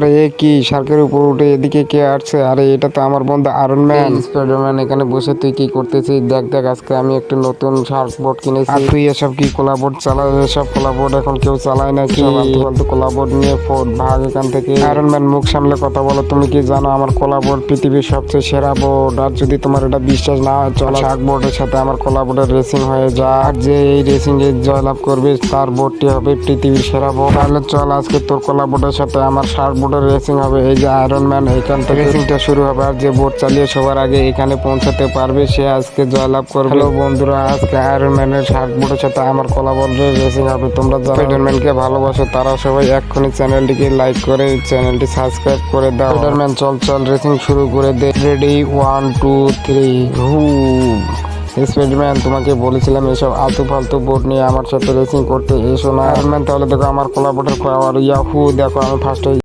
আরে এ কি শার্কের উপর উঠে এদিকে কে আসছে? আরে এটা তো আমার বন্ধু আয়রন ম্যান স্পাইডারম্যান এখানে বসে তুই কি করতেছিস? দেখ দেখ আজকে আমি একটা নতুন শার্ক বোর্ড কিনেছি। আর তুই এসব কি কোলা বোর্ড চালাস এসব কোলা বোর্ড এখন কেউ চালায় না। কি? ফালতু কোলা বোর্ড নিয়ে ফোর ভাগ এখান থেকে। আয়রন ম্যান মুখ সামলে কথা বলো। তুমি কি জানো আমার কোলা বোর্ড পৃথিবীর সবচেয়ে সেরা বোর্ড আর যদি তোমার এটা বিশ্বাস না হয় চলো শার্ক বোর্ডের সাথে আমার কোলা বোর্ডের রেসিং হয়ে যা আর যে এই রেসিং এ জয়লাভ করবে তার বোর্ডটি হবে পৃথিবীর সেরা বোর্ড তাহলে চল আজকে তোর কোলা বোর্ডের সাথে আমার শার্ক বোর্ডের রেসিং হবে। এই যে আয়রন ম্যান এখান থেকে রেসিংটা শুরু হবে। আর যে বোর্ড চালিয়ে সবার আগে এখানে পৌঁছাতে পারবে সে আজকে জয়লাভ করবে। হ্যালো বন্ধুরা আজকে আয়রন ম্যানের শার্ক বোর্ডের সাথে আমার কোলা বোর্ডের রেসিং হবে। তোমরা যারা স্পাইডারম্যানকে ভালোবাসো তারা সবাই এক্ষুনি চ্যানেলটিকে লাইক করে চ্যানেলটি সাবস্ক্রাইব করে দাও। স্পাইডারম্যান চল চল রেসিং শুরু করে দে। রেডি ওয়ান টু থ্রি হু স্পাইডারম্যান তোমাকে বলেছিলাম এসব আলতু ফালতু বোর্ড নিয়ে আমার সাথে রেসিং করতে এসো না। আয়রন ম্যান তাহলে দেখো আমার কোলা বোর্ডের ইয়াহু দেখো আমি ফার্স্ট